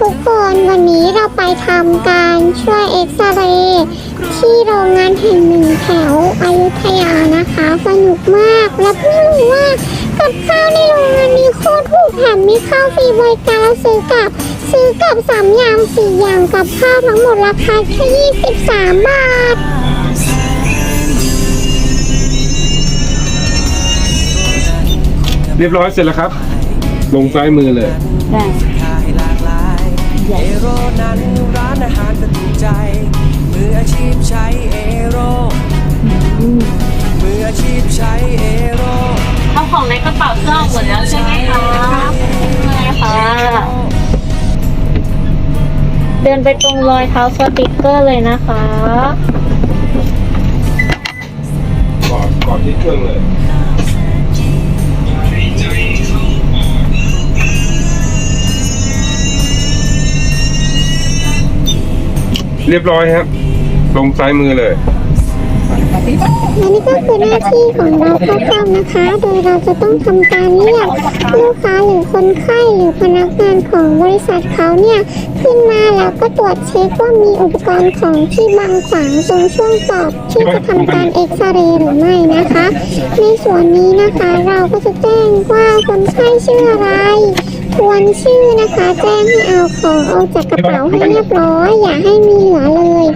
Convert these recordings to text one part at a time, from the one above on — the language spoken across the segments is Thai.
ทุกคนวันนี้เราไปทำการช่วยเอ็กซเรย์ที่โรงงานแห่งหนึ่งแถวอยุธยานะคะ สนุกมากและเพิ่งรู้ว่ากับข้าวในโรงงานนี้โคตรถูกแถมมีข้าวฟรีบริการแล้วซื้อกับ ซื้อกับสามอย่างสี่อย่างกับข้าวทั้งหมดราคาแค่ 23 บาทเรียบร้อยเสร็จแล้วครับ ลงซ้ายมือเลยได้ เอโรนั้นร้านอาหารก็ถูกใจ มืออาชีพใช้เอโรมืออาชีพใช้เอโรเอาของในกระเป๋าเสื้อหมดแล้วใช่ไหมคะใช่ค่ะ เดินไปตรงรอยเท้าสติกเกอร์เลยนะคะก่อดกอดที่เครื่องเลย เรียบร้อยครับ ลงซ้ายมือเลยและนี่ก็คือหน้าที่ของเราคร่าวๆนะคะ โดยเราจะต้องทำการเรียกลูกค้าหรือคนไข้หรือพนักงานของบริษัทเขาเนี่ยขึ้นมาแล้วก็ตรวจเช็คว่ามีอุปกรณ์ของที่บังขวางตรงช่วงปอดที่จะทำการเอ็กซเรย์หรือไม่นะคะ ในส่วนนี้นะคะเราก็จะแจ้งว่าคนไข้ชื่ออะไร ควรชื่อนะคะ แจ้งให้เอาของออกจากกระเป๋าให้เรียบร้อย อย่าให้มีเหลือเลย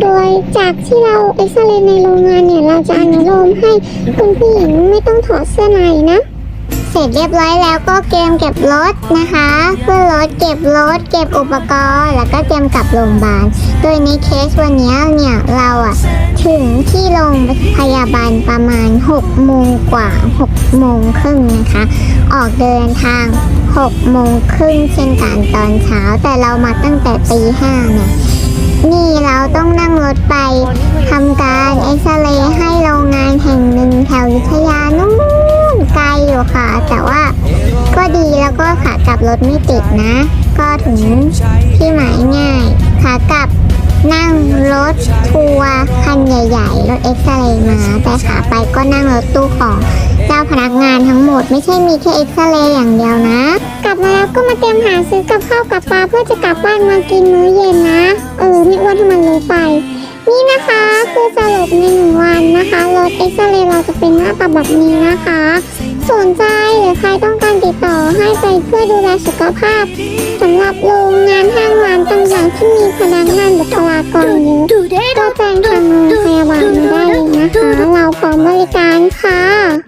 โดยจากที่เราเอ็กซเรย์ในโรงงานเนี่ยเราจะอนุโลมให้คุณผู้หญิงไม่ต้องถอดเสื้อในนะ เสร็จเรียบร้อยแล้วก็เกมเก็บรถนะคะ เพื่อรถเก็บรถเก็บอุปกรณ์แล้วก็เตรียมกลับโรงพยาบาล โดยในเคสวันนี้เนี่ยเราอะถึงที่โรงพยาบาลประมาณ6โมงกว่า6โมงครึ่งนะคะ ออกเดินทาง 6โมงครึ่งเช่นกันตอนเช้า แต่เรามาตั้งแต่ตีห้าเนี่ยนี่เราต้องนั่งรถไปทำการเอ็กซเรย์ให้โรงงานแห่งหนึ่งแถวยุธยานู่นไกลอยู่ค่ะ แต่ว่าก็ดีแล้วก็ขากลับรถไม่ติดนะ ก็ถึงที่หมายง่าย ขากลับนั่งรถทัวร์คันใหญ่ ๆ รถเอ็กซเรย์มา แต่ขาไปก็นั่งรถตู้ของ ไม่ใช่มีแค่เอ็กซเรย์อย่างเดียวนะ กลับมาแล้วก็มาเตรียมหาซื้อกับข้าวกับปลาเพื่อจะกลับบ้านมากินมื้อเย็นนะ เออไม่อ้วนให้มันรู้ไป นี่นะคะคือสรุปในหนึ่งวันนะคะรถเอ็กซเรย์เราจะเป็นหน้าตาแบบนี้นะคะ สนใจหรือใครต้องการติดต่อให้ไปเพื่อดูแลสุขภาพสำหรับโรงงานห้างร้านต่างๆที่มีพนักงานบุคลากรเยอะก็แจ้งทางโรงพยาบาลมาได้เลยนะคะ เราพร้อมบริการค่ะ